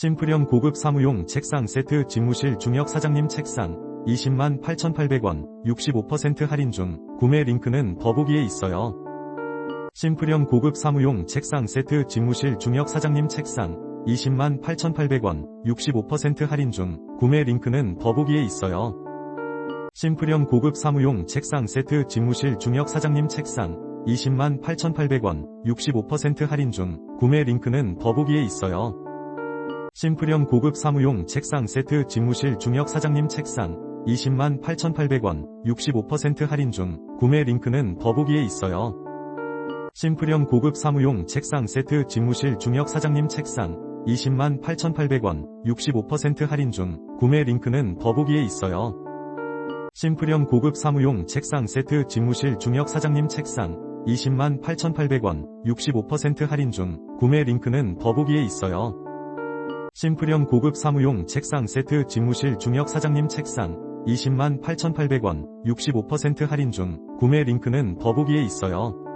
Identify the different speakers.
Speaker 1: 심플형 고급 사무용 책상 세트 집무실 중역 사장님 책상 20만 8,800원 65% 할인 중 구매 링크는 더보기에 있어요. 심플형 고급 사무용 책상 세트 집무실 중역 사장님 책상 20만 8,800원 65% 할인 중 구매 링크는 더보기에 있어요. 심플형 고급 사무용 책상 세트 집무실 중역 사장님 책상 20만 8,800원 65% 할인 중 구매 링크는 더보기에 있어요. 심플형 고급 사무용 책상 세트 집무실 중역 사장님 책상 20만 8,800원 65% 할인 중 구매 링크는 더보기에 있어요. 심플형 고급 사무용 책상 세트 집무실 중역 사장님 책상 20만 8,800원 65% 할인 중 구매 링크는 더보기에 있어요. 심플형 고급 사무용 책상 세트 집무실 중역 사장님 책상 20만 8,800원 65% 할인 중 구매 링크는 더보기에 있어요. 심플형 고급 사무용 책상 세트 집무실 중역 사장님 책상 20만 8,800원 65% 할인 중 구매 링크는 더보기에 있어요.